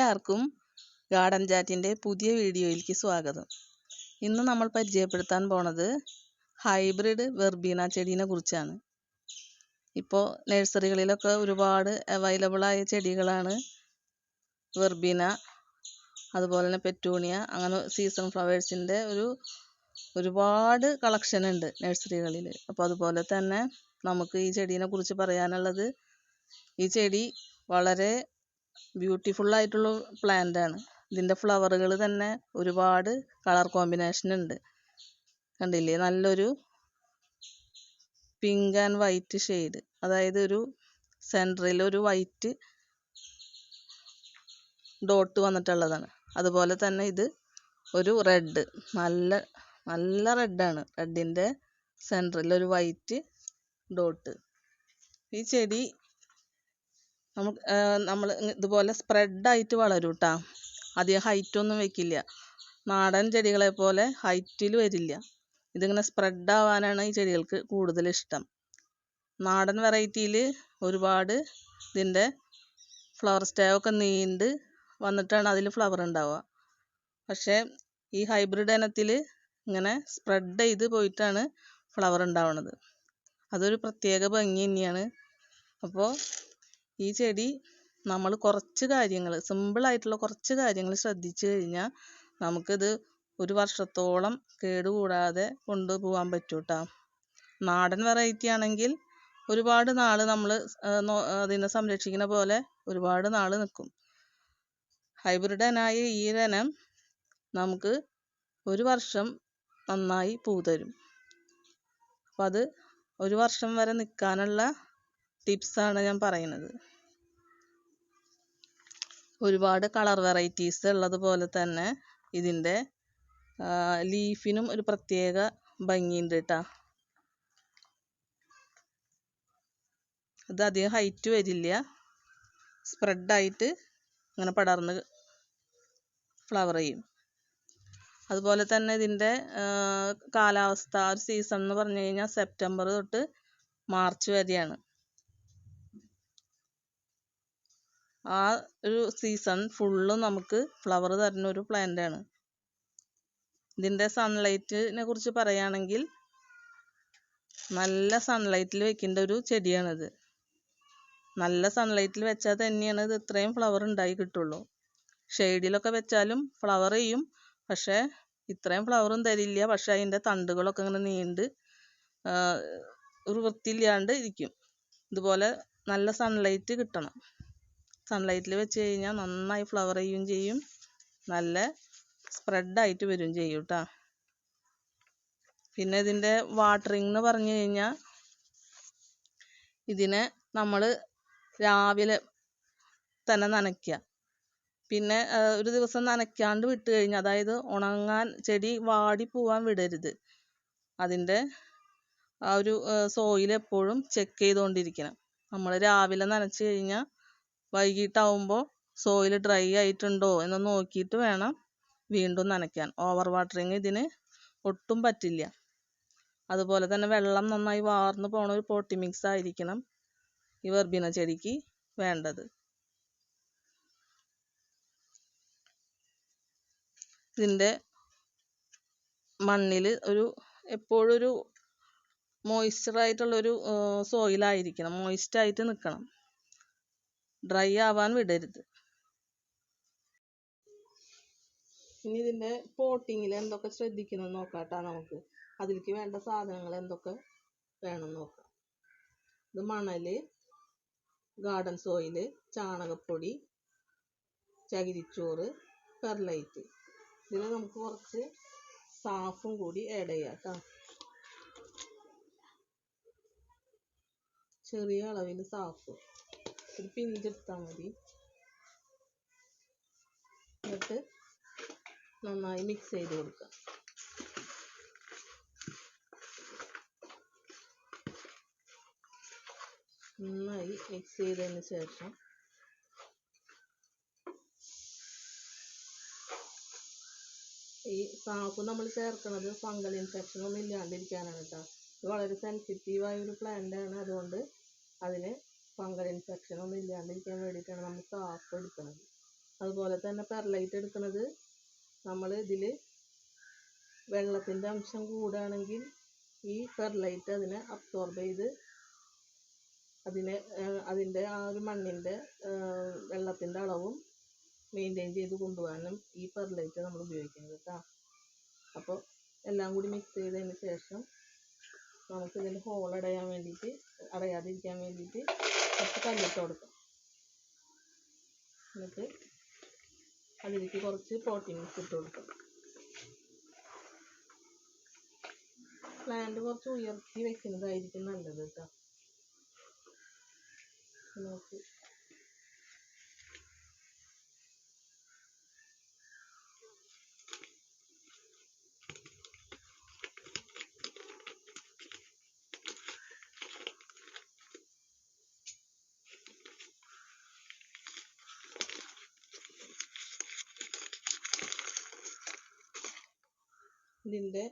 എല്ലാവർക്കും ഗാർഡൻ ചാറ്റിന്റെ പുതിയ വീഡിയോയിലേക്ക് സ്വാഗതം. ഇന്ന് നമ്മൾ പരിചയപ്പെടുത്താൻ പോണത് ഹൈബ്രിഡ് വെർബീന ചെടീനെ കുറിച്ചാണ്. ഇപ്പോൾ നഴ്സറികളിലൊക്കെ ഒരുപാട് അവൈലബിളായ ചെടികളാണ് വെർബീന അതുപോലെ തന്നെ പെറ്റൂണിയ അങ്ങനെ സീസൺ ഫ്ലവേഴ്സിന്റെ ഒരു ഒരുപാട് കളക്ഷൻ ഉണ്ട് നഴ്സറികളിൽ. അപ്പോൾ അതുപോലെ തന്നെ നമുക്ക് ഈ ചെടീനെ കുറിച്ച് പറയാനുള്ളത് ഈ ചെടി വളരെ ബ്യൂട്ടിഫുൾ ആയിട്ടുള്ള പ്ലാന്റ് ആണ്. ഇതിന്റെ ഫ്ലവറുകൾ തന്നെ ഒരുപാട് കളർ കോമ്പിനേഷൻ ഉണ്ട്. കണ്ടില്ലേ? നല്ലൊരു പിങ്ക് ആൻഡ് വൈറ്റ് ഷെയ്ഡ് അതായത് ഒരു സെന്ററിൽ ഒരു വൈറ്റ് ഡോട്ട് വന്നിട്ടുള്ളതാണ്. അതുപോലെ തന്നെ ഇത് ഒരു റെഡ് നല്ല നല്ല റെഡാണ് റെഡിന്റെ സെന്ററിൽ ഒരു വൈറ്റ് ഡോട്ട് ഈ ചെടി നമുക്ക് നമ്മൾ ഇതുപോലെ സ്പ്രെഡായിട്ട് വളരും കേട്ടോ അധികം ഹൈറ്റൊന്നും വെക്കില്ല. നാടൻ ചെടികളെ പോലെ ഹൈറ്റിൽ വരില്ല. ഇതിങ്ങനെ സ്പ്രെഡാവാനാണ് ഈ ചെടികൾക്ക് കൂടുതൽ ഇഷ്ടം. നാടൻ വെറൈറ്റിയിൽ ഒരുപാട് ഇതിന്റെ ഫ്ലവർ സ്റ്റേ ഒക്കെ നീണ്ട് വന്നിട്ടാണ് അതിൽ ഫ്ലവർ ഉണ്ടാവുക. പക്ഷേ ഈ ഹൈബ്രിഡ് ഇനത്തിൽ ഇങ്ങനെ സ്പ്രെഡ് ചെയ്ത് പോയിട്ടാണ് ഫ്ലവർ ഉണ്ടാവുന്നത് അതൊരു പ്രത്യേക ഭംഗി തന്നെയാണ്. അപ്പോൾ ഈ ചെടി നമ്മൾ കുറച്ച് കാര്യങ്ങൾ സിമ്പിളായിട്ടുള്ള കുറച്ച് കാര്യങ്ങൾ ശ്രദ്ധിച്ചു കഴിഞ്ഞാൽ നമുക്കിത് ഒരു വർഷത്തോളം കേടുകൂടാതെ കൊണ്ടുപോകാൻ പറ്റും കേട്ടോ നാടൻ വെറൈറ്റി ആണെങ്കിൽ ഒരുപാട് നാൾ നമ്മൾ അതിനെ സംരക്ഷിക്കുന്ന പോലെ ഒരുപാട് നാൾ നിൽക്കും ഹൈബ്രിഡ് ഇനായ ഈ ഇനം നമുക്ക് ഒരു വർഷം നന്നായി പൂ തരും. അപ്പം അത് ഒരു വർഷം വരെ നിൽക്കാനുള്ള ടിപ്സാണ് ഞാൻ പറയുന്നത്. ഒരുപാട് കളർ വെറൈറ്റീസ് ഉള്ളതുപോലെ തന്നെ ഇതിന്റെ ലീഫിനും ഒരു പ്രത്യേക ഭംഗിയുണ്ട് കേട്ടോ ഇത് അധികം ഹൈറ്റ് വരില്ല. സ്പ്രെഡായിട്ട് ഇങ്ങനെ പടർന്ന് ഫ്ലവർ ചെയ്യും. അതുപോലെ തന്നെ ഇതിന്റെ കാലാവസ്ഥ ഒരു സീസൺ എന്ന് പറഞ്ഞു കഴിഞ്ഞാൽ സെപ്റ്റംബർ തൊട്ട് മാർച്ച് വരെയാണ്. ആ ഒരു സീസൺ ഫുള്ളും നമുക്ക് ഫ്ലവർ തരുന്ന ഒരു പ്ലാന്റ് ആണ്. ഇതിന്റെ സൺലൈറ്റിനെ കുറിച്ച് പറയുകയാണെങ്കിൽ നല്ല സൺലൈറ്റിൽ വെക്കേണ്ട ഒരു ചെടിയാണിത്. നല്ല സൺലൈറ്റിൽ വെച്ചാൽ തന്നെയാണ് ഇത് ഇത്രയും ഫ്ലവർ ഉണ്ടായി കിട്ടുള്ളൂ. ഷെയ്ഡിലൊക്കെ വെച്ചാലും ഫ്ലവർ ചെയ്യും. പക്ഷേ ഇത്രയും ഫ്ലവറും തരില്ല. പക്ഷേ അതിന്റെ തണ്ടുകളൊക്കെ ഇങ്ങനെ നീണ്ട് ഒരു വൃത്തിയില്ലാണ്ട് ഇരിക്കും. ഇതുപോലെ നല്ല സൺലൈറ്റ് കിട്ടണം. സൺലൈറ്റിൽ വെച്ച് കഴിഞ്ഞാൽ നന്നായി ഫ്ലവർ ചെയ്യുകയും ചെയ്യും. നല്ല സ്പ്രെഡായിട്ട് വരും ചെയ്യും കേട്ടോ പിന്നെ ഇതിന്റെ വാട്ടറിങ് എന്ന് പറഞ്ഞു കഴിഞ്ഞാൽ ഇതിനെ നമ്മൾ രാവിലെ തന്നെ നനയ്ക്കുക പിന്നെ ഒരു ദിവസം നനയ്ക്കാണ്ട് വിട്ട് കഴിഞ്ഞാൽ അതായത് ഉണങ്ങാൻ ചെടി വാടി പോവാൻ വിടരുത്. അതിന്റെ ആ ഒരു സോയിൽ എപ്പോഴും ചെക്ക് ചെയ്തുകൊണ്ടിരിക്കണം നമ്മൾ രാവിലെ നനച്ച് കഴിഞ്ഞാൽ വൈകിട്ടാവുമ്പോൾ സോയിൽ ഡ്രൈ ആയിട്ടുണ്ടോ എന്ന് നോക്കിയിട്ട് വേണം വീണ്ടും നനയ്ക്കാൻ. ഓവർ വാട്ടറിങ് ഇതിന് ഒട്ടും പറ്റില്ല. അതുപോലെ തന്നെ വെള്ളം നന്നായി വാർന്നു പോണ ഒരു പോട്ടി മിക്സ് ആയിരിക്കണം ഈ വെർബിന ചെടിക്ക് വേണ്ടത്. ഇതിന്റെ മണ്ണിൽ ഒരു എപ്പോഴും ഒരു മോയ്സ്ചറായിട്ടുള്ളൊരു സോയിലായിരിക്കണം മോയിസ്റ്റായിട്ട് നിൽക്കണം ഡ്രൈ ആവാൻ വിടരുത്. ഇനി ഇതിന്റെ പോട്ടിങ്ങിൽ എന്തൊക്കെ ശ്രദ്ധിക്കണം നോക്കാട്ടാ നമുക്ക്. അതിലേക്ക് വേണ്ട സാധനങ്ങൾ എന്തൊക്കെ വേണം നോക്കാം. ഇത് മണൽ ഗാർഡൻ സോയിൽ ചാണകപ്പൊടി ചകിരിച്ചോറ് പെർലൈറ്റ് ഇതിൽ നമുക്ക് കുറച്ച് സാഫും കൂടി ആഡ് ചെയ്യാം കേട്ടോ ചെറിയ അളവിൽ സാഫ്. ഒരു പിഞ്ചെടുത്താൽ മതി. എന്നിട്ട് നന്നായി മിക്സ് ചെയ്ത് കൊടുക്കുക നന്നായി മിക്സ് ചെയ്തതിന് ശേഷം ഈ സാപ്പ് നമ്മൾ ചേർക്കുന്നത് ഫംഗൽ ഇൻഫെക്ഷൻ ഒന്നും ഇല്ലാണ്ടിരിക്കാനാണ് കേട്ടോ. ഇത് വളരെ സെൻസിറ്റീവായ ഒരു പ്ലാന്റ് ആണ്. അതുകൊണ്ട് അതിന് ഫംഗൽ ഇൻഫെക്ഷൻ ഒന്നും ഇല്ലാണ്ടിരിക്കാൻ വേണ്ടിയിട്ടാണ് നമ്മൾ കാപ്പ് എടുക്കുന്നത്. അതുപോലെ തന്നെ പെർലൈറ്റ് എടുക്കുന്നത് നമ്മൾ ഇതിൽ വെള്ളത്തിന്റെ അംശം കൂടുകയാണെങ്കിൽ ഈ പെർലൈറ്റ് അതിനെ അബ്സോർബ് ചെയ്ത് അതിനെ അതിന്റെ ആ ഒരു മണ്ണിന്റെ വെള്ളത്തിന്റെ അളവും മെയിന്റെയിൻ ചെയ്ത് കൊണ്ടുപോകാനും ഈ പെർലൈറ്റ് നമ്മൾ ഉപയോഗിക്കുന്നത് കേട്ടോ. അപ്പോൾ എല്ലാം കൂടി മിക്സ് ചെയ്തതിന് ശേഷം നമുക്ക് ഇതിന്റെ ഹോൾ അടയാൻ വേണ്ടിയിട്ട് അടയാതിരിക്കാൻ വേണ്ടിയിട്ട് കുറച്ച് കല്ലിട്ട് കൊടുക്കാം. എന്നിട്ട് അതിലേക്ക് കുറച്ച് പ്രോട്ടീൻസ് ഇട്ട് കൊടുക്കാം. പ്ലാന്റ് കുറച്ച് ഉയർത്തി വെക്കുന്നതായിരിക്കും നല്ലത് കേട്ടോ നോക്ക് ഇതിന്റെ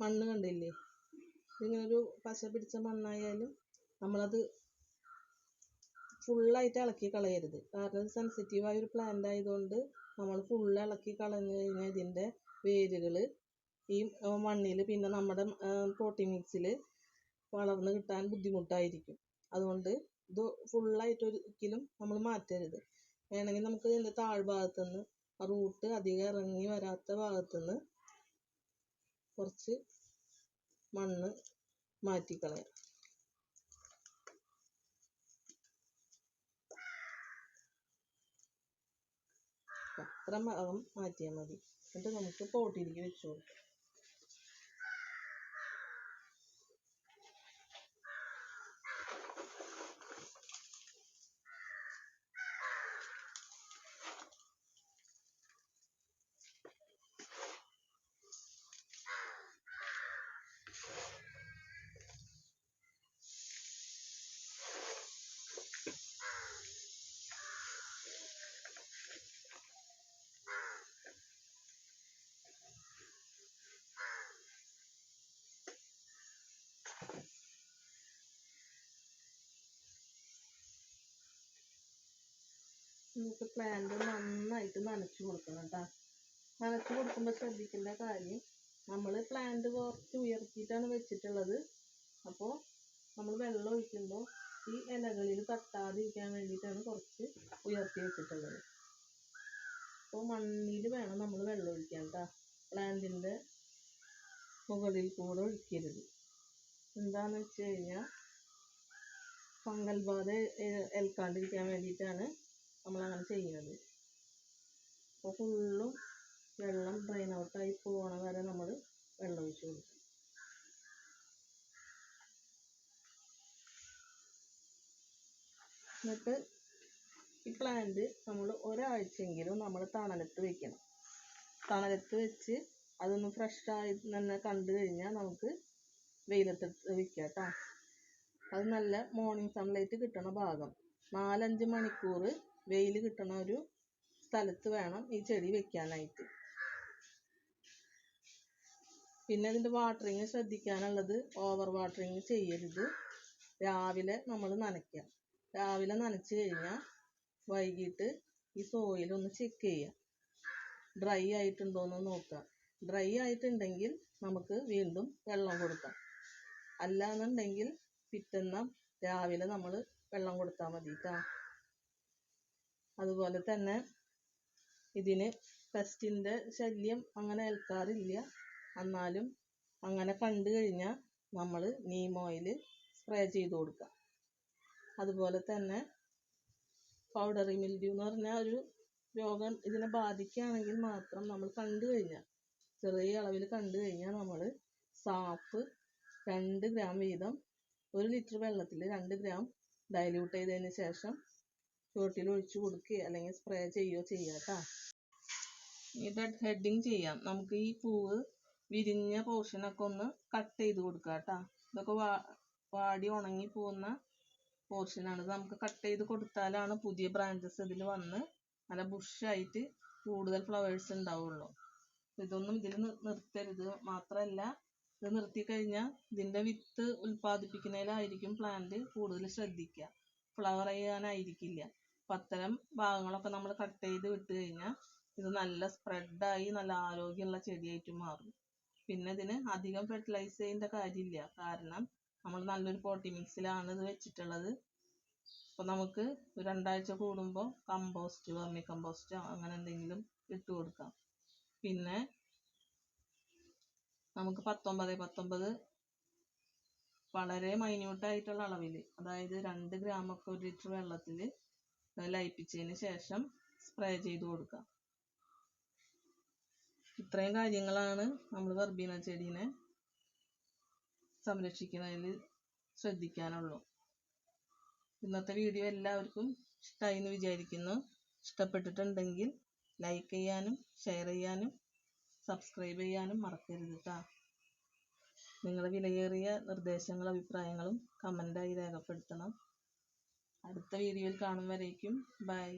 മണ്ണ് കണ്ടില്ലേ? ഇതിങ്ങനെ ഒരു പശ പിടിച്ച മണ്ണായാലും നമ്മളത് ഫുള്ളായിട്ട് ഇളക്കി കളയരുത്. കാരണം സെൻസിറ്റീവായ ഒരു പ്ലാന്റ് ആയതുകൊണ്ട് നമ്മൾ ഫുള്ള് ഇളക്കി കളഞ്ഞു കഴിഞ്ഞാൽ ഇതിന്റെ വേരുകൾ ഈ മണ്ണിൽ പിന്നെ നമ്മുടെ പോട്ടി മിക്സിൽ വളർന്ന് കിട്ടാൻ ബുദ്ധിമുട്ടായിരിക്കും. അതുകൊണ്ട് ഇത് ഫുള്ളായിട്ട് ഒരിക്കലും നമ്മൾ മാറ്റരുത്. വേണമെങ്കിൽ നമുക്ക് ഇതിന്റെ താഴ്ഭാഗത്തു നിന്ന് ആ റൂട്ട് അധികം ഇറങ്ങി വരാത്ത ഭാഗത്തു നിന്ന് കുറച്ച് മണ്ണ് മാറ്റിക്കളയാം. അത്ര മാറ്റിയാൽ മതി. എന്നിട്ട് നമുക്ക് പോട്ടിലേക്ക് വെച്ച് നമുക്ക് പ്ലാന്റ് നന്നായിട്ട് നനച്ചു കൊടുക്കണം കേട്ടോ. നനച്ചു കൊടുക്കുമ്പോൾ ശ്രദ്ധിക്കേണ്ട കാര്യം നമ്മൾ പ്ലാന്റ് കുറച്ച് ഉയർത്തിയിട്ടാണ് വെച്ചിട്ടുള്ളത്. അപ്പോൾ നമ്മൾ വെള്ളം ഒഴിക്കുമ്പോൾ ഈ ഇലകളിൽ തട്ടാതിരിക്കാൻ വേണ്ടിയിട്ടാണ് കുറച്ച് ഉയർത്തി വെച്ചിട്ടുള്ളത്. അപ്പോൾ മണ്ണിൽ വേണം നമ്മൾ വെള്ളം ഒഴിക്കാൻ കേട്ടോ. പ്ലാന്റിന്റെ മുകളിൽ കൂടെ ഒഴിക്കരുത്. എന്താണെന്ന് വെച്ച് കഴിഞ്ഞാൽ ഫംഗൽ ബാധ ഏൽക്കാണ്ടിരിക്കാൻ വേണ്ടിയിട്ടാണ് നമ്മൾ അങ്ങനെ ചെയ്യുന്നത് അപ്പോൾ ഫുള്ളും വെള്ളം ഡ്രെയിൻ ഔട്ടായി പോകണ വരെ നമ്മൾ വെള്ളം ഒഴിച്ച് കൊടുക്കും. എന്നിട്ട് ഈ പ്ലാന്റ് നമ്മൾ ഒരാഴ്ചയെങ്കിലും നമ്മൾ തണലത്ത് വെക്കണം. തണലത്ത് വെച്ച് അതൊന്ന് ഫ്രഷ് ആയി തന്നെ കണ്ടു കഴിഞ്ഞാൽ നമുക്ക് വെയിലത്തെടുത്ത് വെക്കാം കേട്ടോ അത് നല്ല മോർണിംഗ് സൺലൈറ്റ് കിട്ടണ ഭാഗം. നാലഞ്ച് മണിക്കൂർ വെയിൽ കിട്ടണ ഒരു സ്ഥലത്ത് വേണം ഈ ചെടി വെക്കാനായിട്ട്. പിന്നെ അതിന്റെ വാട്ടറിങ് ശ്രദ്ധിക്കാനുള്ളത് ഓവർ വാട്ടറിങ് ചെയ്യരുത്. രാവിലെ നമ്മൾ നനയ്ക്കുക രാവിലെ നനച്ച് കഴിഞ്ഞാൽ വൈകിട്ട് ഈ സോയിൽ ഒന്ന് ചെക്ക് ചെയ്യുക ഡ്രൈ ആയിട്ടുണ്ടോയെന്ന് നോക്കാം. ഡ്രൈ ആയിട്ടുണ്ടെങ്കിൽ നമുക്ക് വീണ്ടും വെള്ളം കൊടുക്കാം. അല്ലാന്നുണ്ടെങ്കിൽ പിറ്റേന്ന് രാവിലെ നമ്മൾ വെള്ളം കൊടുത്താൽ മതി കേട്ടോ അതുപോലെ തന്നെ ഇതിന് പെസ്റ്റിന്റെ ശല്യം അങ്ങനെ ഏൽക്കാറില്ല. എന്നാലും അങ്ങനെ കണ്ടു കഴിഞ്ഞാൽ നമ്മൾ നീം ഓയിൽ സ്പ്രേ ചെയ്ത് കൊടുക്കുക അതുപോലെ തന്നെ പൗഡറി മിൽഡ്യൂ എന്ന് പറഞ്ഞ ഒരു രോഗം ഇതിനെ ബാധിക്കുകയാണെങ്കിൽ മാത്രം നമ്മൾ കണ്ടു കഴിഞ്ഞാൽ ചെറിയ അളവിൽ കണ്ടു കഴിഞ്ഞാൽ നമ്മൾ സാഫ് രണ്ട് ഗ്രാം വീതം ഒരു ലിറ്റർ വെള്ളത്തിൽ രണ്ട് ഗ്രാം ഡൈല്യൂട്ട് ചെയ്തതിന് ശേഷം ചുവട്ടിൽ ഒഴിച്ചു കൊടുക്കുകയോ അല്ലെങ്കിൽ സ്പ്രേ ചെയ്യുകയോ ചെയ്യുക കേട്ടോ ഈ ഹെഡിങ് ചെയ്യാം. നമുക്ക് ഈ പൂവ് വിരിഞ്ഞ പോർഷനൊക്കെ ഒന്ന് കട്ട് ചെയ്ത് കൊടുക്കുക കേട്ടോ ഇതൊക്കെ വാ വാടി ഉണങ്ങി പോകുന്ന പോർഷനാണ് ഇത് നമുക്ക് കട്ട് ചെയ്ത് കൊടുത്താലാണ് പുതിയ ബ്രാഞ്ചസ് ഇതിൽ വന്ന് നല്ല ബുഷായിട്ട് കൂടുതൽ ഫ്ലവേഴ്സ് ഉണ്ടാവുള്ളൂ. ഇതൊന്നും ഇതിൽ നിർത്തരുത്. മാത്രമല്ല ഇത് നിർത്തി കഴിഞ്ഞാൽ ഇതിന്റെ വിത്ത് ഉൽപ്പാദിപ്പിക്കുന്നതിലായിരിക്കും പ്ലാന്റ് കൂടുതൽ ശ്രദ്ധിക്കുക. ഫ്ലവർ ചെയ്യാനായിരിക്കില്ല. അത്തരം ഭാഗങ്ങളൊക്കെ നമ്മൾ കട്ട് ചെയ്ത് വിട്ട് കഴിഞ്ഞാൽ ഇത് നല്ല സ്പ്രെഡായി നല്ല ആരോഗ്യമുള്ള ചെടിയായിട്ട് മാറും. പിന്നെ ഇതിന് അധികം ഫെർട്ടിലൈസ് ചെയ്യേണ്ട കാര്യമില്ല. കാരണം നമ്മൾ നല്ലൊരു പോട്ടി മിക്സിലാണ് ഇത് വെച്ചിട്ടുള്ളത്. അപ്പോൾ നമുക്ക് രണ്ടാഴ്ച കൂടുമ്പോൾ കമ്പോസ്റ്റ് വെർമി കമ്പോസ്റ്റോ അങ്ങനെ എന്തെങ്കിലും ഇട്ട് കൊടുക്കാം. പിന്നെ നമുക്ക് പത്തൊമ്പത് പത്തൊമ്പത് വളരെ മൈന്യൂട്ടായിട്ടുള്ള അളവിൽ അതായത് രണ്ട് ഗ്രാമൊക്കെ ഒരു ലിറ്റർ വെള്ളത്തിൽ ലയിപ്പിച്ചതിന് ശേഷം സ്പ്രേ ചെയ്ത് കൊടുക്കാം ഇത്രയും കാര്യങ്ങളാണ് നമ്മൾ വെർബീന ചെടീനെ സംരക്ഷിക്കുന്നതിൽ ശ്രദ്ധിക്കാനുള്ളൂ. ഇന്നത്തെ വീഡിയോ എല്ലാവർക്കും ഇഷ്ടമായി എന്ന് വിചാരിക്കുന്നു. ഇഷ്ടപ്പെട്ടിട്ടുണ്ടെങ്കിൽ ലൈക്ക് ചെയ്യാനും ഷെയർ ചെയ്യാനും സബ്സ്ക്രൈബ് ചെയ്യാനും മറക്കരുത് കേട്ടോ നിങ്ങളുടെ വിലയേറിയ നിർദ്ദേശങ്ങളും അഭിപ്രായങ്ങളും കമന്റായി രേഖപ്പെടുത്തണം. അടുത്ത വീഡിയോയിൽ കാണും വരേക്കും ബൈ.